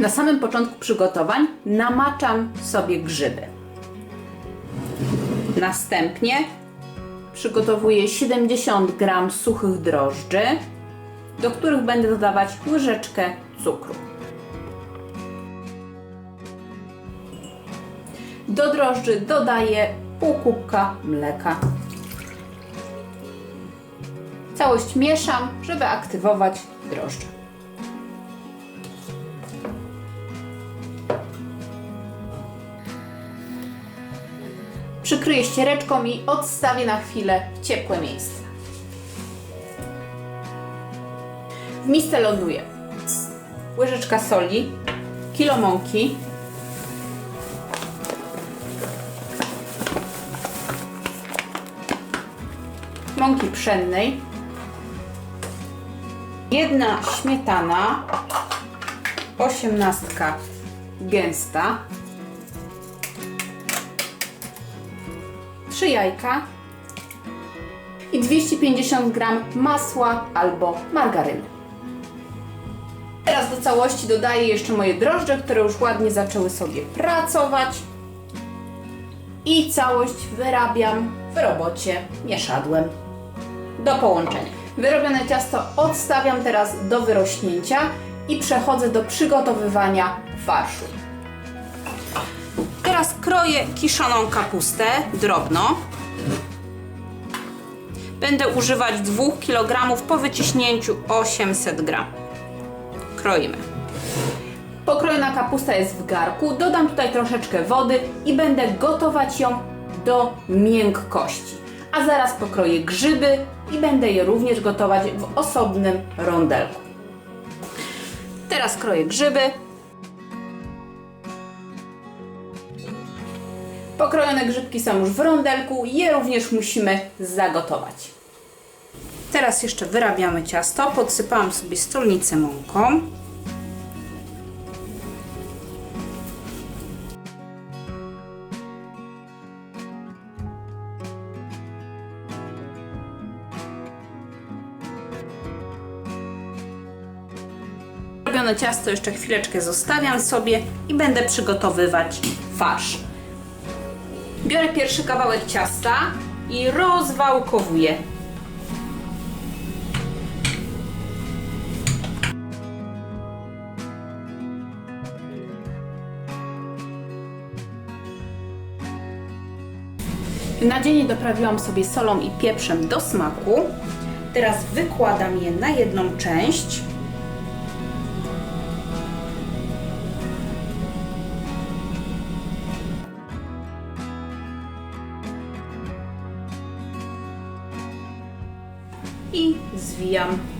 Na samym początku przygotowań namaczam sobie grzyby. Następnie przygotowuję 70 g suchych drożdży, do których będę dodawać łyżeczkę cukru. Do drożdży dodaję pół kubka mleka. Całość mieszam, żeby aktywować drożdże. Przykryję ściereczką i odstawię na chwilę w ciepłe miejsce. W misce ląduje. Łyżeczka soli, kilo mąki, mąki pszennej, jedna śmietana, osiemnastka gęsta, trzy jajka i 250 g masła albo margaryny. Teraz do całości dodaję jeszcze moje drożdże, które już ładnie zaczęły sobie pracować. I całość wyrabiam w robocie mieszadłem do połączenia. Wyrobione ciasto odstawiam teraz do wyrośnięcia i przechodzę do przygotowywania farszu. Teraz kroję kiszoną kapustę drobno. Będę używać 2 kg po wyciśnięciu 800 g. Kroimy. Pokrojona kapusta jest w garku. Dodam tutaj troszeczkę wody i będę gotować ją do miękkości. A zaraz pokroję grzyby i będę je również gotować w osobnym rondelku. Teraz kroję grzyby. Pokrojone grzybki są już w rondelku, je również musimy zagotować. Teraz jeszcze wyrabiamy ciasto. Podsypałam sobie stolnicę mąką. Robione ciasto jeszcze chwileczkę zostawiam sobie i będę przygotowywać farsz. Biorę pierwszy kawałek ciasta i rozwałkowuję. Nadzienie doprawiłam sobie solą i pieprzem do smaku. Teraz wykładam je na jedną część. I zwijam.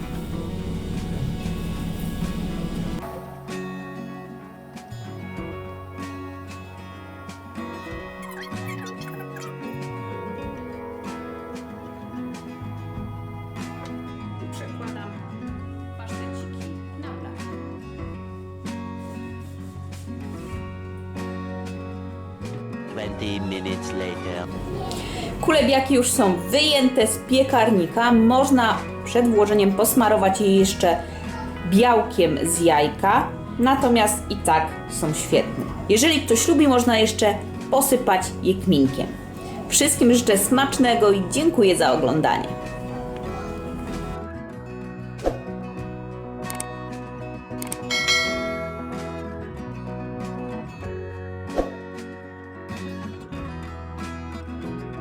20 minutes later. Kulebiaki już są wyjęte z piekarnika. Można przed włożeniem posmarować je jeszcze białkiem z jajka. Natomiast i tak są świetne. Jeżeli ktoś lubi, można jeszcze posypać je kminkiem. Wszystkim życzę smacznego i dziękuję za oglądanie.